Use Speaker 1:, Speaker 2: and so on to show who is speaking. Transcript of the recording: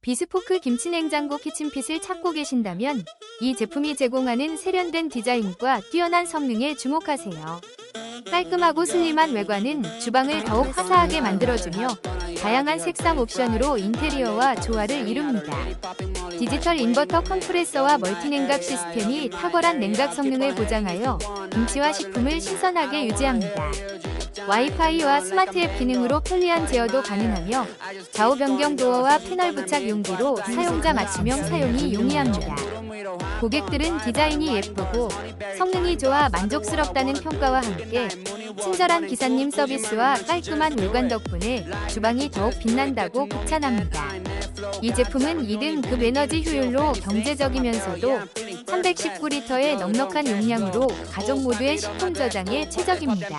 Speaker 1: 비스포크 김치냉장고 키친핏을 찾고 계신다면 이 제품이 제공하는 세련된 디자인과 뛰어난 성능에 주목하세요. 깔끔하고 슬림한 외관은 주방을 더욱 화사하게 만들어주며 다양한 색상 옵션으로 인테리어와 조화를 이룹니다. 디지털 인버터 컴프레서와 멀티냉각 시스템이 탁월한 냉각 성능을 보장하여 김치와 식품을 신선하게 유지합니다. 와이파이와 스마트 앱 기능으로 편리한 제어도 가능하며 좌우 변경 도어와 패널 부착 용기로 사용자 맞춤형 사용이 용이합니다. 고객들은 디자인이 예쁘고 성능이 좋아 만족스럽다는 평가와 함께 친절한 기사님 서비스와 깔끔한 외관 덕분에 주방이 더욱 빛난다고 극찬합니다. 이 제품은 2등급 에너지 효율로 경제적이면서도 319리터의 넉넉한 용량으로 가족 모두의 식품 저장에 최적입니다.